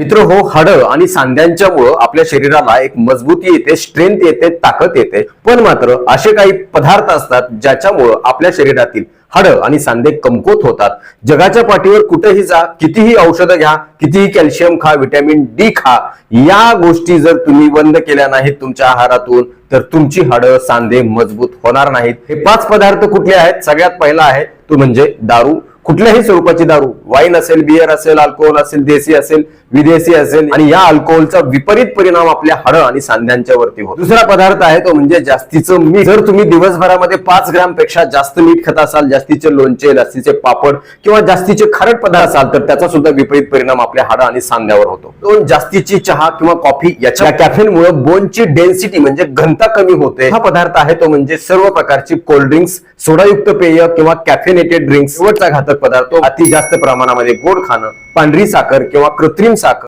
मित्र हो हाडं आणि सांध्यांच्या मुळे आपल्या शरीराला एक मजबूती येते स्ट्रेंथ येते ताकद येते. पण मात्र असे काही पदार्थ असतात ज्याच्यामुळं आपल्या शरीरातील हाडं आणि सांधे कमकुवत होतात. जगाच्या पाठीवर कुठेही जा कितीही औषधं घ्या कितीही कॅल्शियम खा विटॅमिन डी खा या गोष्टी जर तुम्ही बंद केल्या नाहीत तुमच्या आहारातून तर तुमची हाडं सांधे मजबूत होणार नाहीत. हे पाच पदार्थ कुठले आहेत? सगळ्यात पहिला आहे तो म्हणजे दारू. कुठल्याही स्वरूपाची दारू वाईन असेल बियर असेल अल्कोहोल असेल देशी असेल विदेशी असेल आणि या अल्कोहोलचा विपरीत परिणाम आपल्या हाडं आणि सांध्यांच्या वरती होतो. दुसरा पदार्थ आहे तो म्हणजे जास्तीचं मीठ. जर तुम्ही दिवसभरामध्ये पाच ग्रामपेक्षा जास्त मीठ खात असाल जास्तीचे लोणचे जास्तीचे पापड किंवा जास्तीचे खारट पदार्थ असाल तर त्याचा सुद्धा विपरीत परिणाम आपल्या हाडं आणि सांध्यावर होतो. दोन जास्तीची चहा किंवा कॉफी याच्या कॅफेनमुळे बोनची डेन्सिटी म्हणजे घनता कमी होते. हा पदार्थ आहे तो म्हणजे सर्व प्रकारची कोल्ड ड्रिंक्स सोडायुक्त पेय किंवा कॅफेनेटेड ड्रिंक्स शेवटचा घातक पदार्थ अति जास्त प्रमाणामध्ये गोड खाणं पांढरी साखर किंवा कृत्रिम साखर.